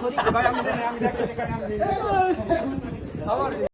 भाई हम इधर हम इधर करते हैं हम इधर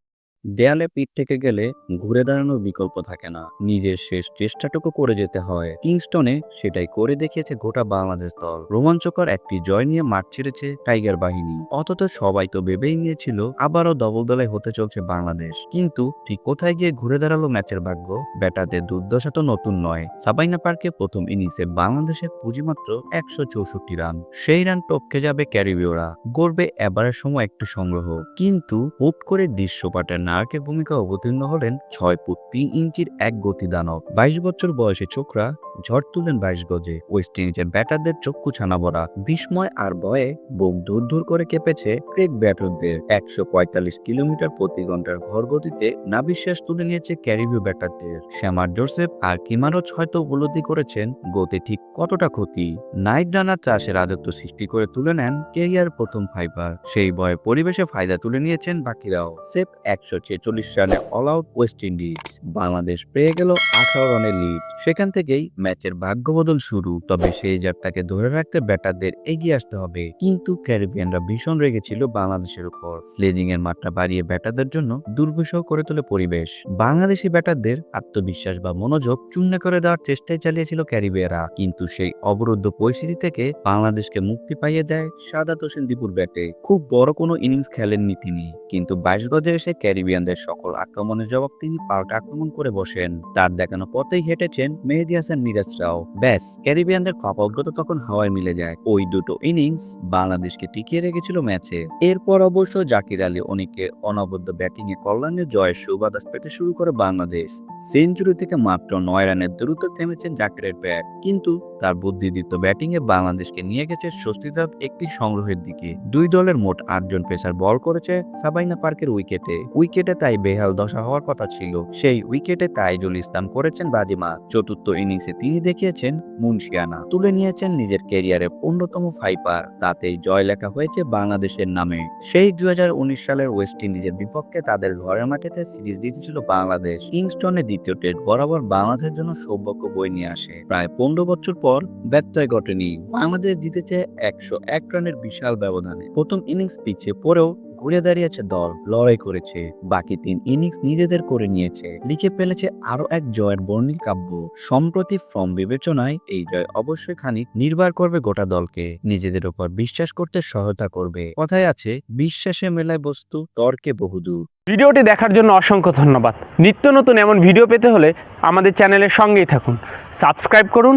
দেয়ালে পিঠ থেকে গেলে ঘুরে দাঁড়ানোর বিকল্প থাকে না। নিজের শেষ চেষ্টাটুকু করে যেতে হয়। কিংস্টনে সেটাই করে দেখিয়েছে গোটা বাংলাদেশ দল। রোমাঞ্চকর একটি জয় নিয়ে মাঠ ছেড়েছে টাইগার বাহিনী। অথচ সবাই তো ভেবেই নিয়েছিল আবারও ডবল দলে হতে চলছে বাংলাদেশ। কিন্তু ঠিক কোথায় গিয়ে ঘুরে দাঁড়াল ম্যাচের ভাগ্য? ব্যাটারদের দুর্দশা তো নতুন নয়। সাবাইনা পার্কে প্রথম ইনিংসে বাংলাদেশের পুঁজি মাত্র একশো চৌষট্টি রান। সেই রান টপকে যাবে ক্যারিবীয়রা। গড়বে এবারের সময় একটি সংগ্রহ। কিন্তু হুট করে দৃশ্যপাটের নায়কের ভূমিকা অবতীর্ণ হলেন ছয় ফুট তিন ইঞ্চির এক গতি দানব বাইশ বছর বয়সে চোখরা ঝড় তুলেন বাইশ গজে। ওয়েস্ট ইন্ডিজের ব্যাটারদের চক্ষু ছানা ভরা। বিস্ময় আর ভয়ে বুক দূর দূর করে কেঁপেছে ক্রেক ব্যাটারদের। একশো পঁয়তাল্লিশ কিলোমিটার প্রতি ঘণ্টার ঘর গতিতে নাবিশ্বাস তুলে নিয়েছে ক্যারিবীয় ব্যাটারদের। শ্যামার জোসেফ আর কিমারোচ হয়তো উপলব্ধি করেছেন গতি ঠিক কতটা ক্ষতি। নাইট রানার চাষের রাজত্ব সৃষ্টি করে তুলে নেন কেরিয়ার প্রথম ফাইবার। সেই বয়ে পরিবেশে ফায়দা তুলে নিয়েছেন বাকিরাও। সেফ একশো ছেচল্লিশ রানে all out West Indies. Bangladesh পেয়ে গেল আঠারো রানের লিড। সেখান থেকেই ম্যাচের ভাগ্যবদল শুরু, তবে সেই জাতটাকে ধরে রাখতে ব্যাটারদের এগিয়ে আসতে হবে। কিন্তু ক্যারিবিয়ানরা ভীষণ রেগেছিল বাংলাদেশের উপর। স্লেজিং এর মাত্রা বাড়িয়ে ব্যাটারদের জন্য দুর্বিষহ করে তোলে পরিবেশ। বাংলাদেশি ব্যাটারদের আত্মবিশ্বাস বা মনোযোগ চূর্ণ করে দেওয়ার চেষ্টাই চালিয়েছিল ক্যারিবিয়ারা কিন্তু সেই অবরুদ্ধ পরিস্থিতি থেকে বাংলাদেশকে মুক্তি পাইয়ে দেয় সাদাত হোসেন দীপুর ব্যাটে। খুব বড় কোনো ইনিংস খেলেননি তিনি, কিন্তু বাইশ গজে এসে ক্যারিবিয়ানদের সকল আক্রমণের জবাব তিনি পাল্টা আক্রমণ করে বসেন। তার দেখানো পথেই হেঁটেছেন মেহেদি হাসান মিরাজরাও ব্যাস, ক্যারিবিয়ানদের অগ্রত তখন হাওয়ায় মিলে যায়। ওই দুটো ইনিংস বাংলাদেশকে টিকিয়ে রেখেছিল ম্যাচে। এরপর অবশ্য জাকির আলী অনেকে অনবদ্য ব্যাটিং এ কল্যাণে জয়ের সুবাদাস পেতে শুরু করে বাংলাদেশ। সেঞ্চুরি থেকে মাত্র নয় রানের দ্রুত থেমেছেন জাকিরের ব্যাট কিন্তু তার বুদ্ধিদীপ্ত ব্যাটিং এ বাংলাদেশকে নিয়ে গেছে স্বস্তিদার একটি সংগ্রহের দিকে। দুই দলের মোট আটজন পেসার বল করেছে সাবাইনা পার্কের উইকেটে। উইকেটে তাই বেহাল দশা হওয়ার কথা ছিল। সেই উইকেটে তাইজুল ইসলাম করেছেন বাজিমা। চতুর্থ ইনিংসে তিনি দেখিয়েছেন মুন্সিয়ানা। তুলে নিয়েছেন নিজের ক্যারিয়ারের অন্যতম ফাইপার। তাতেই জয় লেখা হয়েছে বাংলাদেশের নামে। সেই দুই হাজার উনিশ সালের ওয়েস্ট ইন্ডিজের বিপক্ষে তাদের ঘরের মাঠেতে সিরিজ জিতেছিল বাংলাদেশ। কিংস্টনে দ্বিতীয় টেস্ট বরাবর বাংলাদেশের জন্য সৌভাগ্য বই নিয়ে আসে। প্রায় পনেরো বছর পর ব্যত্যয় ঘটেনি। বাংলাদেশ জিতেছে একশো এক রানের বিশাল ব্যবধানে। প্রথম ইনিংস পিছিয়ে পরেও ঘুরে দাঁড়িয়েছে দল, লড়াই করেছে। বাকি তিন ইনিংস নিজেদের করে নিয়েছে। লিখে ফেলেছে আরও এক জয়ের বর্ণিল কাব্য। সম্প্রতি ফর্ম বিবেচনায় এই জয় অবশ্যই খানিক নির্ভর করবে গোটা দলকে। নিজেদের উপর বিশ্বাস করতে সহায়তা করবে। কথায় আছে, বিশ্বাসে মেলায় বস্তু, তর্কে বহুদূর। ভিডিওটি দেখার জন্য অসংখ্য ধন্যবাদ। নিত্য নতুন এমন ভিডিও পেতে হলে আমাদের চ্যানেলের সঙ্গেই থাকুন। সাবস্ক্রাইব করুন